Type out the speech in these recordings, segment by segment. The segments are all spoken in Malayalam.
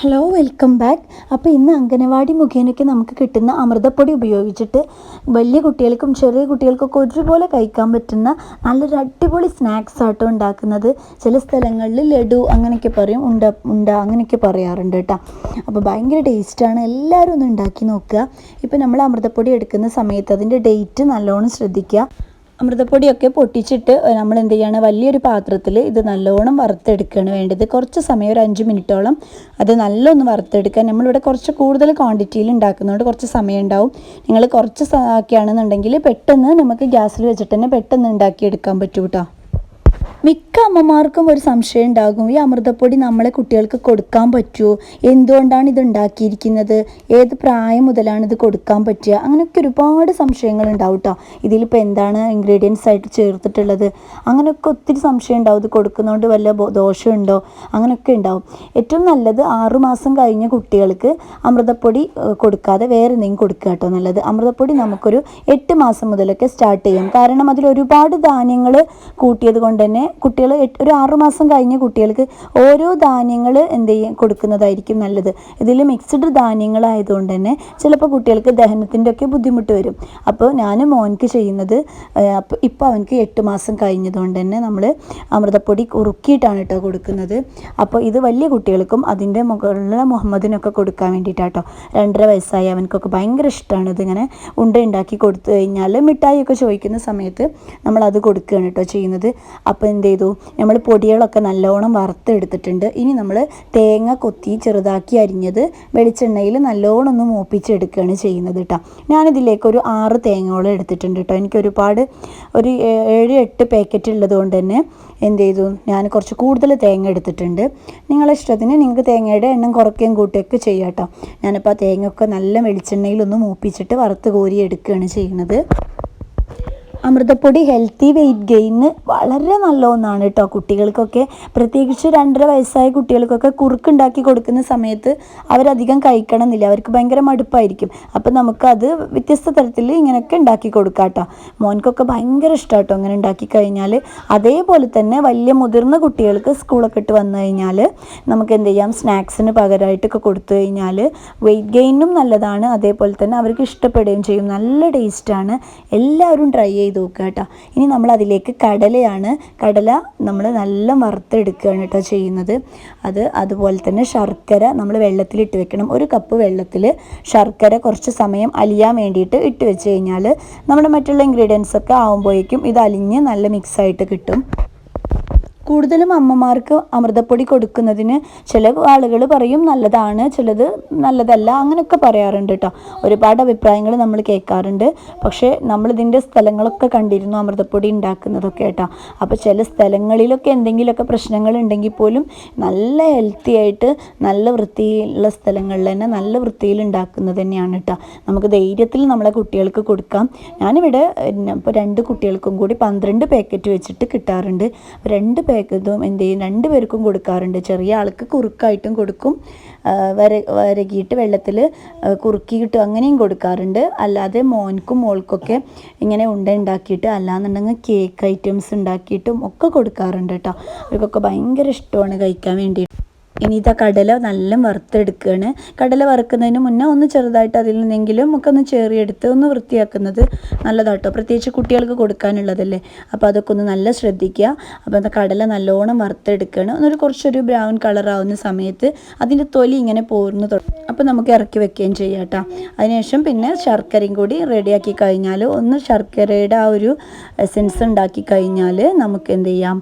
ഹലോ വെൽക്കം ബാക്ക് അപ്പോൾ ഇന്ന് അംഗനവാടി മുഖേനയ്ക്ക് നമുക്ക് കിട്ടുന്ന അമൃതപ്പൊടി ഉപയോഗിച്ചിട്ട് വലിയ കുട്ടികൾക്കും ചെറിയ കുട്ടികൾക്കൊക്കെ ഒരുപോലെ കഴിക്കാൻ പറ്റുന്ന നല്ലൊരു അടിപൊളി സ്നാക്സ് ആട്ടോ ഉണ്ടാക്കുന്നത്. ചില സ്ഥലങ്ങളിൽ ലഡു അങ്ങനെയൊക്കെ പറയും ഉണ്ട ഉണ്ട അങ്ങനെയൊക്കെ പറയാറുണ്ട് കേട്ടോ. അപ്പോൾ ഭയങ്കര ടേസ്റ്റാണ് എല്ലാവരും ഒന്ന് ഉണ്ടാക്കി നോക്കുക. ഇപ്പോൾ നമ്മൾ അമൃതപ്പൊടി എടുക്കുന്ന സമയത്ത് അതിന്റെ ഡേറ്റ് നല്ലോണം ശ്രദ്ധിക്കുക. അമൃതപ്പൊടിയൊക്കെ പൊട്ടിച്ചിട്ട് നമ്മൾ എന്ത് ചെയ്യണം? വലിയൊരു പാത്രത്തിൽ ഇത് നല്ലോണം വറുത്തെടുക്കുകയാണ് വേണ്ടത്. കുറച്ച് സമയം ഒരു അഞ്ച് മിനിറ്റോളം അത് നല്ലൊന്ന് വറുത്തെടുക്കാൻ നമ്മളിവിടെ കുറച്ച് കൂടുതൽ ക്വാണ്ടിറ്റിയിൽ ഉണ്ടാക്കുന്നതുകൊണ്ട് കുറച്ച് സമയം ഉണ്ടാവും. നിങ്ങൾ കുറച്ച് ആക്കുകയാണെന്നുണ്ടെങ്കിൽ പെട്ടെന്ന് നമുക്ക് ഗ്യാസിൽ വെച്ചിട്ട് തന്നെ പെട്ടെന്ന് ഉണ്ടാക്കിയെടുക്കാൻ പറ്റൂ കേട്ടോ മിക്ക അമ്മമാർക്കും ഒരു സംശയം ഉണ്ടാകും. ഈ അമൃതപ്പൊടി നമ്മളെ കുട്ടികൾക്ക് കൊടുക്കാൻ പറ്റുമോ എന്തുകൊണ്ടാണ് ഇത് ഉണ്ടാക്കിയിരിക്കുന്നത്? ഏത് പ്രായം മുതലാണ് ഇത് കൊടുക്കാൻ പറ്റുക? അങ്ങനെയൊക്കെ ഒരുപാട് സംശയങ്ങൾ ഉണ്ടാവും കേട്ടോ ഇതിലിപ്പോൾ എന്താണ് ഇൻഗ്രീഡിയൻസ് ആയിട്ട് ചേർത്തിട്ടുള്ളത്? അങ്ങനെയൊക്കെ ഒത്തിരി സംശയം ഉണ്ടാവും. ഇത് കൊടുക്കുന്നതുകൊണ്ട് വല്ല ദോഷമുണ്ടോ? അങ്ങനെയൊക്കെ ഉണ്ടാവും. ഏറ്റവും നല്ലത് ആറുമാസം കഴിഞ്ഞ കുട്ടികൾക്ക് അമൃതപ്പൊടി കൊടുക്കാതെ വേറെ എന്തെങ്കിലും കൊടുക്കുക കേട്ടോ നല്ലത്. അമൃതപ്പൊടി നമുക്കൊരു എട്ട് മാസം മുതലൊക്കെ സ്റ്റാർട്ട് ചെയ്യാം. കാരണം അതിൽ ഒരുപാട് ധാന്യങ്ങൾ കൂട്ടിയത് കൊണ്ട് തന്നെ കുട്ടികൾ ഒരു ആറുമാസം കഴിഞ്ഞ കുട്ടികൾക്ക് ഓരോ ധാന്യങ്ങൾ എന്ത് ചെയ്യും? കൊടുക്കുന്നതായിരിക്കും നല്ലത്. ഇതിൽ മിക്സ്ഡ് ധാന്യങ്ങളായതുകൊണ്ട് തന്നെ ചിലപ്പോൾ കുട്ടികൾക്ക് ദഹനത്തിന്റെ ഒക്കെ ബുദ്ധിമുട്ട് വരും. അപ്പോൾ ഞാൻ മോൻക്ക് ചെയ്യുന്നത് ഇപ്പോൾ അവനക്ക് എട്ട് മാസം കഴിഞ്ഞതുകൊണ്ട് തന്നെ നമ്മൾ അമൃതപ്പൊടി ഉറുക്കിയിട്ടാണ് കേട്ടോ കൊടുക്കുന്നത്. അപ്പോൾ ഇത് വലിയ കുട്ടികൾക്കും അതിന്റെ മുകളിലുള്ള മുഹമ്മദിനൊക്കെ കൊടുക്കാൻ വേണ്ടിയിട്ടാട്ടോ. രണ്ടര വയസ്സായി അവനക്കൊക്കെ ഭയങ്കര ഇഷ്ടമാണ് ഇതിങ്ങനെ ഉണ്ട ഉണ്ടാക്കി കൊടുത്തു കഴിഞ്ഞാൽ മിഠായി ഒക്കെ ചോദിക്കുന്ന സമയത്ത് നമ്മൾ അത് കൊടുക്കുകയാണ് കേട്ടോ ചെയ്യുന്നത്. അപ്പോൾ എന്ത് ചെയ്തു നമ്മൾ പൊടികളൊക്കെ നല്ലോണം വറുത്തെടുത്തിട്ടുണ്ട്. ഇനി നമ്മൾ തേങ്ങ കൊത്തി ചെറുതാക്കി അരിഞ്ഞത് വെളിച്ചെണ്ണയിൽ നല്ലോണം ഒന്ന് മൂപ്പിച്ചെടുക്കുകയാണ് ചെയ്യുന്നത് കേട്ടോ ഞാനിതിലേക്ക് ഒരു ആറ് തേങ്ങയോളം എടുത്തിട്ടുണ്ട് കേട്ടോ എനിക്ക് ഒരുപാട് ഒരു ഏഴ് എട്ട് പാക്കറ്റ് ഉള്ളത് കൊണ്ട് തന്നെ എന്ത് ചെയ്തു ഞാൻ കുറച്ച് കൂടുതൽ തേങ്ങ എടുത്തിട്ടുണ്ട്. നിങ്ങളെ ഇഷ്ടത്തിന് നിങ്ങൾക്ക് തേങ്ങയുടെ എണ്ണം കുറയ്ക്കുകയും കൂട്ടുകയൊക്കെ ചെയ്യാം കേട്ടോ ഞാനിപ്പോൾ ആ തേങ്ങയൊക്കെ നല്ല വെളിച്ചെണ്ണയിലൊന്ന് മൂപ്പിച്ചിട്ട് വറുത്ത് കോരി എടുക്കുകയാണ് ചെയ്യുന്നത്. അമൃതപ്പൊടി ഹെൽത്തി വെയിറ്റ് ഗെയിന് വളരെ നല്ല ഒന്നാണ് കേട്ടോ കുട്ടികൾക്കൊക്കെ. പ്രത്യേകിച്ച് രണ്ടര വയസ്സായ കുട്ടികൾക്കൊക്കെ കുറുക്കുണ്ടാക്കി കൊടുക്കുന്ന സമയത്ത് അവരധികം കഴിക്കണം എന്നില്ല അവർക്ക് ഭയങ്കര മടുപ്പായിരിക്കും. അപ്പം നമുക്കത് വ്യത്യസ്ത തരത്തിൽ ഇങ്ങനെയൊക്കെ ഉണ്ടാക്കി കൊടുക്കാം കേട്ടോ മോൻക്കൊക്കെ ഭയങ്കര ഇഷ്ടം കേട്ടോ അങ്ങനെ ഉണ്ടാക്കി കഴിഞ്ഞാൽ അതേപോലെ തന്നെ വലിയ മുതിർന്ന കുട്ടികൾക്ക് സ്കൂളൊക്കെ ഇട്ട് വന്നു കഴിഞ്ഞാൽ നമുക്ക് എന്ത് ചെയ്യാം? സ്നാക്സിന് പകരമായിട്ടൊക്കെ കൊടുത്തു കഴിഞ്ഞാൽ വെയിറ്റ് ഗെയിനും നല്ലതാണ്. അതേപോലെ തന്നെ അവർക്ക് ഇഷ്ടപ്പെടുകയും ചെയ്യും. നല്ല ടേസ്റ്റാണ് എല്ലാവരും ട്രൈ ചെയ്ത് നോക്കുക കേട്ടോ. ഇനി നമ്മൾ അതിലേക്ക് കടലയാണ്. കടല നമ്മൾ നല്ല വറുത്തെടുക്കുകയാണ് കേട്ടോ ചെയ്യുന്നത്. അത് അതുപോലെ തന്നെ ശർക്കര നമ്മൾ വെള്ളത്തിലിട്ട് വെക്കണം. ഒരു കപ്പ് വെള്ളത്തിൽ ശർക്കര കുറച്ച് സമയം അലിയാൻ വേണ്ടിയിട്ട് ഇട്ട് വെച്ച് കഴിഞ്ഞാൽ നമ്മുടെ മറ്റുള്ള ഇൻഗ്രീഡിയൻസ് ഒക്കെ ആകുമ്പോഴേക്കും ഇത് അലിഞ്ഞ് നല്ല മിക്സായിട്ട് കിട്ടും. കൂടുതലും അമ്മമാർക്ക് അമൃതപ്പൊടി കൊടുക്കുന്നതിന് ചില ആളുകൾ പറയും നല്ലതാണ് ചിലത് നല്ലതല്ല അങ്ങനെയൊക്കെ പറയാറുണ്ട് കേട്ടോ ഒരുപാട് അഭിപ്രായങ്ങൾ നമ്മൾ കേൾക്കാറുണ്ട്. പക്ഷേ നമ്മളിതിന്റെ സ്ഥലങ്ങളൊക്കെ കണ്ടിരുന്നു അമൃതപ്പൊടി ഉണ്ടാക്കുന്നതൊക്കെ കേട്ടോ അപ്പോൾ ചില സ്ഥലങ്ങളിലൊക്കെ എന്തെങ്കിലുമൊക്കെ പ്രശ്നങ്ങൾ ഉണ്ടെങ്കിൽ പോലും നല്ല ഹെൽത്തി ആയിട്ട് നല്ല വൃത്തിയുള്ള സ്ഥലങ്ങളിൽ തന്നെ നല്ല വൃത്തിയിൽ ഉണ്ടാക്കുന്നത് തന്നെയാണ് കേട്ടോ നമുക്ക് ധൈര്യത്തിൽ നമ്മളെ കുട്ടികൾക്ക് കൊടുക്കാം. ഞാനിവിടെ ഇപ്പോൾ രണ്ട് കുട്ടികൾക്കും കൂടി പന്ത്രണ്ട് പാക്കറ്റ് വെച്ചിട്ട് കിട്ടാറുണ്ട്. രണ്ട് പാക്കറ്റും എന്ത് ചെയ്യും? രണ്ട് പേർക്കും കൊടുക്കാറുണ്ട്. ചെറിയ ആൾക്ക് കുറുക്കായിട്ടും കൊടുക്കും. വര വരകിയിട്ട് വെള്ളത്തിൽ കുറുക്കിയിട്ട് അങ്ങനെയും കൊടുക്കാറുണ്ട്. അല്ലാതെ മോൻക്കും മോൾക്കൊക്കെ ഇങ്ങനെ ഉണ്ട ഉണ്ടാക്കിയിട്ട് അല്ലാന്നുണ്ടെങ്കിൽ കേക്ക് ഐറ്റംസ് ഉണ്ടാക്കിയിട്ടും ഒക്കെ കൊടുക്കാറുണ്ട് കേട്ടോ. അവർക്കൊക്കെ ഭയങ്കര ഇഷ്ടമാണ് കഴിക്കാൻ വേണ്ടി. ഇനി ഇതാ കടല നല്ല വറുത്തെടുക്കുകയാണ് കടല വറുക്കുന്നതിന് മുന്നേ ഒന്ന് ചെറുതായിട്ട് അതിൽ നിന്നെങ്കിലും ഒക്കെ ഒന്ന് ചേറിയെടുത്ത് ഒന്ന് വൃത്തിയാക്കുന്നത് നല്ലതാട്ടോ. പ്രത്യേകിച്ച് കുട്ടികൾക്ക് കൊടുക്കാനുള്ളതല്ലേ. അപ്പോൾ അതൊക്കെ ഒന്ന് നല്ല ശ്രദ്ധിക്കുക. അപ്പോൾ അത് കടല നല്ലോണം വറുത്തെടുക്കുകയാണ് ഒന്നൊരു കുറച്ചൊരു ബ്രൗൺ കളർ ആവുന്ന സമയത്ത് അതിന്റെ തൊലി ഇങ്ങനെ പോർന്ന് തുടങ്ങും അപ്പോൾ നമുക്ക് ഇറക്കി വെക്കുകയും ചെയ്യാം കേട്ടോ അതിനുശേഷം പിന്നെ ശർക്കരയും കൂടി റെഡിയാക്കി കഴിഞ്ഞാൽ ഒന്ന് ശർക്കരയുടെ ആ ഒരു എസെൻസ് ഉണ്ടാക്കി കഴിഞ്ഞാൽ നമുക്ക് എന്ത് ചെയ്യാം?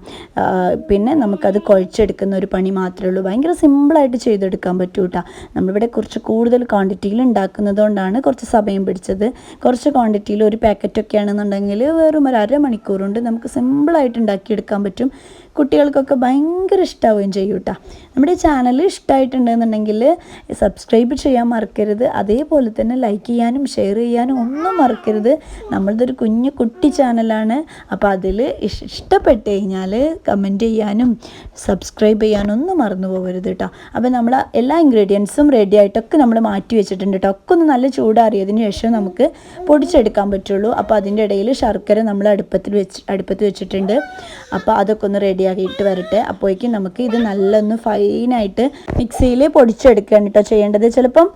പിന്നെ നമുക്കത് കുഴച്ചെടുക്കുന്ന ഒരു പണി മാത്രമേ ഉള്ളൂ. ഭയങ്കര സിമ്പിളായിട്ട് ചെയ്തെടുക്കാൻ പറ്റും കേട്ടോ നമ്മളിവിടെ കുറച്ച് കൂടുതൽ ക്വാണ്ടിറ്റിയിൽ ഉണ്ടാക്കുന്നത് കൊണ്ടാണ് കുറച്ച് സമയം പിടിച്ചത്. കുറച്ച് ക്വാണ്ടിറ്റിയിൽ ഒരു പാക്കറ്റൊക്കെ ആണെന്നുണ്ടെങ്കിൽ വെറും ഒരു അരമണിക്കൂർ കൊണ്ട് നമുക്ക് സിമ്പിളായിട്ട് ഉണ്ടാക്കിയെടുക്കാൻ പറ്റും. കുട്ടികൾക്കൊക്കെ ഭയങ്കര ഇഷ്ടാവുകയും ചെയ്യും കേട്ടോ. നമ്മുടെ ചാനൽ ഇഷ്ടമായിട്ടുണ്ടെന്നുണ്ടെങ്കിൽ സബ്സ്ക്രൈബ് ചെയ്യാൻ മറക്കരുത്. അതേപോലെ തന്നെ ലൈക്ക് ചെയ്യാനും ഷെയർ ചെയ്യാനും ഒന്നും മറക്കരുത്. നമ്മളിതൊരു കുഞ്ഞു കുട്ടി ചാനലാണ് അപ്പോൾ അതിൽ ഇഷ്ടപ്പെട്ട് കഴിഞ്ഞാൽ കമന്റ് ചെയ്യാനും സബ്സ്ക്രൈബ് ചെയ്യാനും ഒന്നും മറന്നു പോകരുത് കേട്ടോ. അപ്പോൾ നമ്മൾ എല്ലാ ഇൻഗ്രീഡിയൻസും റെഡി ആയിട്ടൊക്കെ നമ്മൾ മാറ്റി വെച്ചിട്ടുണ്ട് കേട്ടോ. ഒക്കെ ഒന്ന് നല്ല ചൂടാറിയതിന് ശേഷം നമുക്ക് പൊടിച്ചെടുക്കാൻ പറ്റുള്ളൂ. അപ്പോൾ അതിന്റെ ഇടയിൽ ശർക്കര നമ്മൾ അടുപ്പത്തിൽ വെച്ച് അടുപ്പത്ത് വെച്ചിട്ടുണ്ട്. അപ്പോൾ അതൊക്കെ ഒന്ന് റെഡി ആയിട്ട് വരട്ടെ. അപ്പോഴേക്കും നമുക്ക് ഇത് നല്ലൊന്ന് ഫൈനായിട്ട് മിക്സിയിൽ പൊടിച്ചെടുക്കുകയാണ് കേട്ടോ ചെയ്യേണ്ടത്. ചിലപ്പം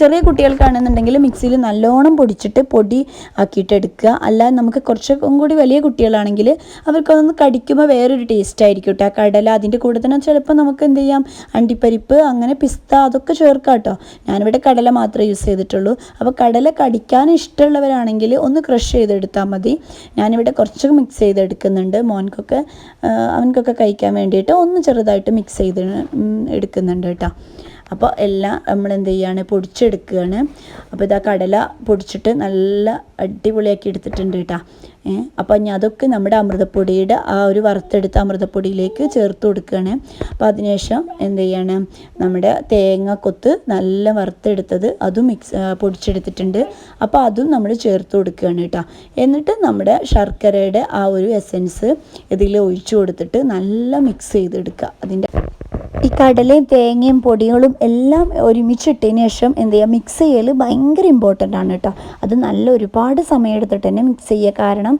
ചെറിയ കുട്ടികൾക്കാണെന്നുണ്ടെങ്കിൽ മിക്സിയിൽ നല്ലോണം പൊടിച്ചിട്ട് പൊടി ആക്കിയിട്ട് എടുക്കുക. അല്ലാതെ നമുക്ക് കുറച്ചും കൂടി വലിയ കുട്ടികളാണെങ്കിൽ അവർക്കൊന്ന് കടിക്കുമ്പോൾ വേറൊരു ടേസ്റ്റ് ആയിരിക്കും കേട്ടോ കടല അതിന്റെ കൂടെ തന്നെ ചിലപ്പോൾ നമുക്ക് എന്ത് ചെയ്യാം? അണ്ടിപ്പരിപ്പ് അങ്ങനെ പിസ്ത അതൊക്കെ ചേർക്കാം കേട്ടോ ഞാനിവിടെ കടല മാത്രമേ യൂസ് ചെയ്തിട്ടുള്ളൂ. അപ്പോൾ കടല കടിക്കാൻ ഇഷ്ടമുള്ളവരാണെങ്കിൽ ഒന്ന് ക്രഷ് ചെയ്തെടുത്താൽ മതി. ഞാനിവിടെ കുറച്ച് മിക്സ് ചെയ്തെടുക്കുന്നുണ്ട്. മോൻകൊക്കെ ആ, അവനക്കൊക്കെ കഴിക്കാൻ വേണ്ടിയിട്ട് ഒന്ന് ചെറുതായിട്ട് മിക്സ് ചെയ്ത് എടുക്കുന്നുണ്ട് കേട്ടോ. അപ്പോൾ എല്ലാം നമ്മൾ എന്ത് ചെയ്യാണ്? പൊടിച്ചെടുക്കുകയാണ്. അപ്പോൾ ഇതാ കടല പൊടിച്ചിട്ട് നല്ല അടിപൊളിയാക്കി എടുത്തിട്ടുണ്ട് കേട്ടോ. അപ്പോൾ ഇനി അതൊക്കെ നമ്മുടെ അമൃതപ്പൊടിയുടെ ആ ഒരു വറുത്തെടുത്ത അമൃതപ്പൊടിയിലേക്ക് ചേർത്ത് കൊടുക്കുകയാണ്. അപ്പോൾ അതിനുശേഷം എന്ത് ചെയ്യാണ്? നമ്മുടെ തേങ്ങ കൊത്ത് നല്ല വറുത്തെടുത്തത് അതും മിക്സ് പൊടിച്ചെടുത്തിട്ടുണ്ട്. അപ്പോൾ അതും നമ്മൾ ചേർത്ത് കൊടുക്കുകയാണ് കേട്ടോ. എന്നിട്ട് നമ്മുടെ ശർക്കരയുടെ ആ ഒരു എസൻസ് ഇതിൽ ഒഴിച്ചു കൊടുത്തിട്ട് നല്ല മിക്സ് ചെയ്തെടുക്കുക. അതിന്റെ ഈ കടലയും തേങ്ങയും പൊടികളും എല്ലാം ഒരുമിച്ചിട്ടതിന് ശേഷം എന്ത് ചെയ്യുക മിക്സ് ചെയ്യൽ ഭയങ്കര ഇമ്പോർട്ടന്റ് ആണ് കേട്ടോ. അത് നല്ല ഒരുപാട് സമയം എടുത്തിട്ട് തന്നെ മിക്സ് ചെയ്യുക. കാരണം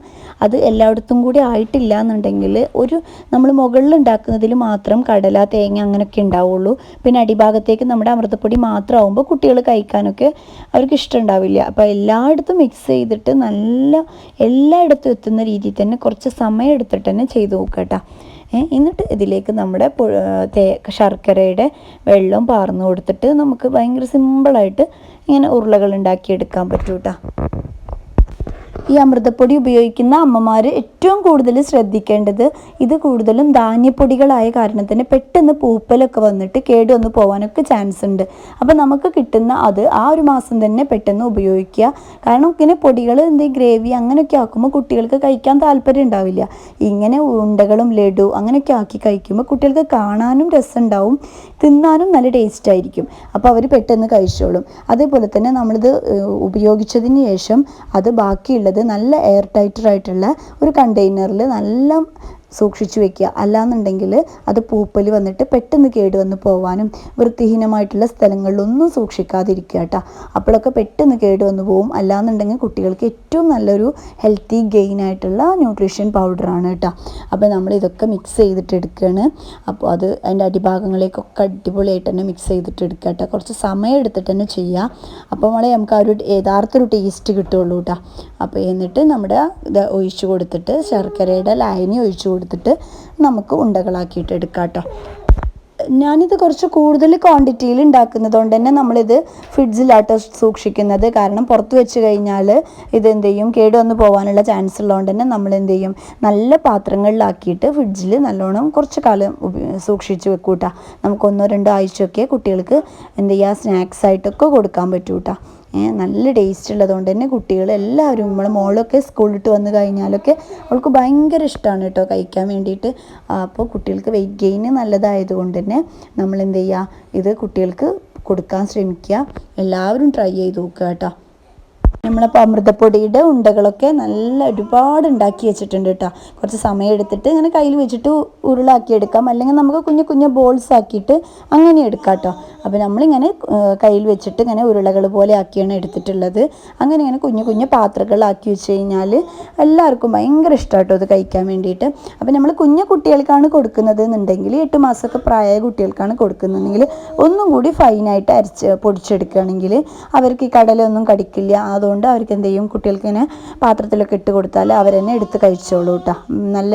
അത് എല്ലായിടത്തും കൂടി ആയിട്ടില്ല എന്നുണ്ടെങ്കിൽ ഒരു നമ്മൾ മുകളിൽ ഉണ്ടാക്കുന്നതിൽ മാത്രം കടല തേങ്ങ അങ്ങനെയൊക്കെ ഉണ്ടാവുള്ളൂ. പിന്നെ അടിഭാഗത്തേക്ക് നമ്മുടെ അമൃതപ്പൊടി മാത്രമാകുമ്പോൾ കുട്ടികൾ കഴിക്കാനൊക്കെ അവർക്ക് ഇഷ്ടമുണ്ടാവില്ല അപ്പോൾ എല്ലായിടത്തും മിക്സ് ചെയ്തിട്ട് നല്ല എല്ലായിടത്തും എത്തുന്ന രീതിയിൽ തന്നെ കുറച്ച് സമയം എടുത്തിട്ട് തന്നെ ചെയ്ത് നോക്കുക കേട്ടോ. എന്നിട്ട് ഇതിലേക്ക് നമ്മുടെ ശർക്കരയുടെ വെള്ളം പാർന്നു കൊടുത്തിട്ട് നമുക്ക് ഭയങ്കര സിമ്പിളായിട്ട് ഇങ്ങനെ ഉരുളകൾ ഉണ്ടാക്കിയെടുക്കാൻ പറ്റൂ കേട്ടോ ഈ അമൃതപ്പൊടി ഉപയോഗിക്കുന്ന അമ്മമാർ ഏറ്റവും കൂടുതൽ ശ്രദ്ധിക്കേണ്ടത് ഇത് കൂടുതലും ധാന്യപ്പൊടികളായ കാരണത്തിന് പെട്ടെന്ന് പൂപ്പലൊക്കെ വന്നിട്ട് കേടുവന്ന് പോകാനൊക്കെ ചാൻസ് ഉണ്ട്. അപ്പോൾ നമുക്ക് കിട്ടുന്ന അത് ആ ഒരു മാസം തന്നെ പെട്ടെന്ന് ഉപയോഗിക്കുക. കാരണം ഇങ്ങനെ പൊടികൾ എന്ത് ഗ്രേവി അങ്ങനെയൊക്കെ ആക്കുമ്പോൾ കുട്ടികൾക്ക് കഴിക്കാൻ താല്പര്യം ഉണ്ടാവില്ല. ഇങ്ങനെ ഉണ്ടകളും ലഡു അങ്ങനെയൊക്കെ ആക്കി കഴിക്കുമ്പോൾ കുട്ടികൾക്ക് കാണാനും രസമുണ്ടാവും തിന്നാനും നല്ല ടേസ്റ്റ് ആയിരിക്കും. അപ്പോൾ അവർ പെട്ടെന്ന് കഴിച്ചോളും. അതേപോലെ തന്നെ നമ്മളിത് ഉപയോഗിച്ചതിന് ശേഷം അത് ബാക്കിയുള്ളത് നല്ല എയർ ടൈറ്റർ ആയിട്ടുള്ള ഒരു കണ്ടെയ്നറിൽ നല്ല സൂക്ഷിച്ചു വെക്കുക. അല്ലാന്നുണ്ടെങ്കിൽ അത് പൂപ്പൽ വന്നിട്ട് പെട്ടെന്ന് കേടുവന്ന് പോവാനും വൃത്തിഹീനമായിട്ടുള്ള സ്ഥലങ്ങളിലൊന്നും സൂക്ഷിക്കാതിരിക്കുക കേട്ടോ അപ്പോഴൊക്കെ പെട്ടെന്ന് കേടുവന്ന് പോവും. അല്ലാന്നുണ്ടെങ്കിൽ കുട്ടികൾക്ക് ഏറ്റവും നല്ലൊരു ഹെൽത്തി ഗെയിൻ ആയിട്ടുള്ള ന്യൂട്രീഷൻ പൗഡറാണ് കേട്ടോ അപ്പോൾ നമ്മൾ ഇതൊക്കെ മിക്സ് ചെയ്തിട്ട് എടുക്കുകയാണ്. അപ്പോൾ അത് അതിന്റെ അടിഭാഗങ്ങളിലേക്കൊക്കെ അടിപൊളിയായിട്ട് തന്നെ മിക്സ് ചെയ്തിട്ട് എടുക്കുക കേട്ടോ കുറച്ച് സമയം എടുത്തിട്ട് തന്നെ ചെയ്യുക. അപ്പോൾ നമ്മളെ നമുക്ക് ആ ഒരു യഥാർത്ഥ ഒരു ടേസ്റ്റ് കിട്ടുള്ളൂ കേട്ടോ അപ്പോൾ എന്നിട്ട് നമ്മുടെ ഇത് ഒഴിച്ചു കൊടുത്തിട്ട് ശർക്കരയുടെ ലായനി ഒഴിച്ച് കൊടുത്തിട്ട് നമുക്ക് ഉണ്ടകളാക്കിയിട്ട് എടുക്കാം കേട്ടോ. ഞാനിത് കുറച്ച് കൂടുതൽ ക്വാണ്ടിറ്റിയിൽ ഉണ്ടാക്കുന്നത് കൊണ്ട് തന്നെ നമ്മളിത് ഫ്രിഡ്ജിലാട്ടോ സൂക്ഷിക്കുന്നത്. കാരണം പുറത്ത് വെച്ച് കഴിഞ്ഞാൽ ഇത് എന്ത് കേട് വന്ന് പോകാനുള്ള ചാൻസ് ഉള്ളതുകൊണ്ട് തന്നെ നമ്മൾ എന്ത് ചെയ്യും? നല്ല പാത്രങ്ങളിലാക്കിയിട്ട് ഫ്രിഡ്ജിൽ നല്ലോണം കുറച്ച് കാലം സൂക്ഷിച്ച് വെക്കൂട്ടാ. നമുക്ക് ഒന്നോ രണ്ടോ ആഴ്ചയൊക്കെ കുട്ടികൾക്ക് എന്ത് ചെയ്യുക സ്നാക്സ് ആയിട്ടൊക്കെ കൊടുക്കാൻ പറ്റൂട്ടാ. നല്ല ടേസ്റ്റ് ഉള്ളതുകൊണ്ട് തന്നെ കുട്ടികൾ എല്ലാവരും നമ്മളെ മോളൊക്കെ സ്കൂളിലിട്ട് വന്ന് കഴിഞ്ഞാലൊക്കെ അവൾക്ക് ഭയങ്കര ഇഷ്ടമാണ് കേട്ടോ കഴിക്കാൻ വേണ്ടിയിട്ട്. അപ്പോൾ കുട്ടികൾക്ക് വെയിറ്റ് ഗെയിന് നല്ലതായതുകൊണ്ട് തന്നെ നമ്മൾ എന്ത് ചെയ്യുക ഇത് കുട്ടികൾക്ക് കൊടുക്കാൻ ശ്രമിക്കുക. എല്ലാവരും ട്രൈ ചെയ്ത് നോക്കുക കേട്ടോ. നമ്മളപ്പോൾ അമൃതപ്പൊടിയുടെ ഉണ്ടകളൊക്കെ നല്ല ഒരുപാട് ഉണ്ടാക്കി വെച്ചിട്ടുണ്ട് കേട്ടോ കുറച്ച് സമയം എടുത്തിട്ട് ഇങ്ങനെ കയ്യിൽ വെച്ചിട്ട് ഉരുളാക്കി എടുക്കാം. അല്ലെങ്കിൽ നമുക്ക് കുഞ്ഞു കുഞ്ഞു ബോൾസ് ആക്കിയിട്ട് അങ്ങനെ എടുക്കാം കേട്ടോ അപ്പോൾ നമ്മളിങ്ങനെ കയ്യിൽ വെച്ചിട്ട് ഇങ്ങനെ ഉരുളകൾ പോലെ ആക്കിയാണ് എടുത്തിട്ടുള്ളത്. അങ്ങനെ ഇങ്ങനെ കുഞ്ഞു കുഞ്ഞു പാത്രങ്ങളാക്കി വെച്ച് കഴിഞ്ഞാൽ എല്ലാവർക്കും ഭയങ്കര ഇഷ്ടം കേട്ടോ ഇത് കഴിക്കാൻ വേണ്ടിയിട്ട്. അപ്പോൾ നമ്മൾ കുഞ്ഞു കുട്ടികൾക്കാണ് കൊടുക്കുന്നത് എന്നുണ്ടെങ്കിൽ എട്ട് മാസമൊക്കെ പ്രായമായ കുട്ടികൾക്കാണ് കൊടുക്കുന്നതെങ്കിൽ ഒന്നും കൂടി ഫൈനായിട്ട് അരച്ച് പൊടിച്ചെടുക്കുകയാണെങ്കിൽ അവർക്ക് ഈ കടലൊന്നും കടിക്കില്ല അതുകൊണ്ട് അവർക്ക് എന്ത് ചെയ്യും? കുട്ടികൾക്ക് ഇങ്ങനെ പാത്രത്തിലൊക്കെ ഇട്ട് കൊടുത്താൽ അവരെന്നെ എടുത്ത് കഴിച്ചോളൂ കേട്ടോ നല്ല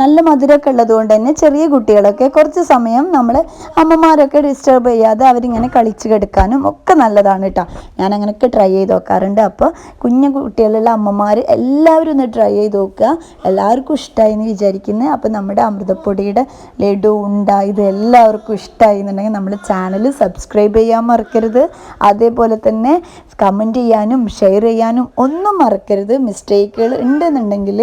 നല്ല മധുരമൊക്കെ ഉള്ളത് കൊണ്ട് തന്നെ ചെറിയ കുട്ടികളൊക്കെ കുറച്ച് സമയം നമ്മൾ അമ്മമാരൊക്കെ ഡിസ്റ്റർബ് ചെയ്യാതെ അവരിങ്ങനെ കളിച്ച് കിടക്കാനും ഒക്കെ നല്ലതാണ് കേട്ടോ. ഞാൻ അങ്ങനെയൊക്കെ ട്രൈ ചെയ്ത് നോക്കാറുണ്ട്. അപ്പോൾ കുഞ്ഞു കുട്ടികളുള്ള അമ്മമാർ എല്ലാവരും ഒന്ന് ട്രൈ ചെയ്ത് നോക്കുക. എല്ലാവർക്കും ഇഷ്ടമായി എന്ന് വിചാരിക്കുന്നത് അപ്പോൾ നമ്മുടെ അമൃതപ്പൊടിയുടെ ലഡു ഉണ്ട ഇത് എല്ലാവർക്കും ഇഷ്ടമായി എന്നുണ്ടെങ്കിൽ നമ്മുടെ ചാനൽ സബ്സ്ക്രൈബ് ചെയ്യാൻ മറക്കരുത്. അതേപോലെ തന്നെ കമന്റ് ചെയ്യാനും ഷെയർ ചെയ്യാനും ഒന്നും മറക്കരുത്. മിസ്റ്റേക്കുകൾ ഉണ്ടെന്നുണ്ടെങ്കിൽ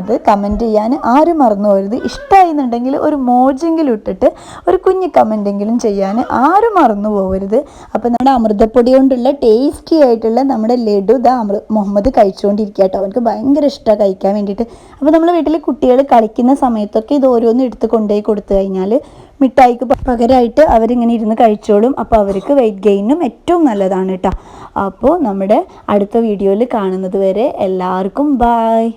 അത് കമന്റ് ചെയ്യാൻ ആരും മറന്നു പോകരുത്. ഇഷ്ടമായി എന്നുണ്ടെങ്കിൽ ഒരു മോജെങ്കിലും ഇട്ടിട്ട് ഒരു കുഞ്ഞു കമന്റെങ്കിലും ചെയ്യാൻ ആരും മറന്നു പോകരുത്. അപ്പോൾ നമ്മുടെ അമൃതപ്പൊടി കൊണ്ടുള്ള ടേസ്റ്റി ആയിട്ടുള്ള നമ്മുടെ ലഡു ദാ അമൃ മുഹമ്മദ് കഴിച്ചുകൊണ്ടിരിക്കുക കേട്ടോ അവർക്ക് ഭയങ്കര ഇഷ്ടമാണ് കഴിക്കാൻ വേണ്ടിയിട്ട്. അപ്പോൾ നമ്മൾ വീട്ടിൽ കുട്ടികൾ കളിക്കുന്ന സമയത്തൊക്കെ ഇത് ഓരോന്ന് എടുത്ത് കൊണ്ടുപോയി കൊടുത്തു കഴിഞ്ഞാൽ മിഠായിക്ക് പകരമായിട്ട് അവരിങ്ങനെ ഇരുന്ന് കഴിച്ചോളും. അപ്പോൾ അവർക്ക് വെയിറ്റ് ഗെയിനും ഏറ്റവും നല്ലതാണ് കേട്ടോ അപ്പോൾ നമ്മുടെ അടുത്ത വീഡിയോയിൽ കാണുന്നത് വരെ എല്ലാവർക്കും ബായ്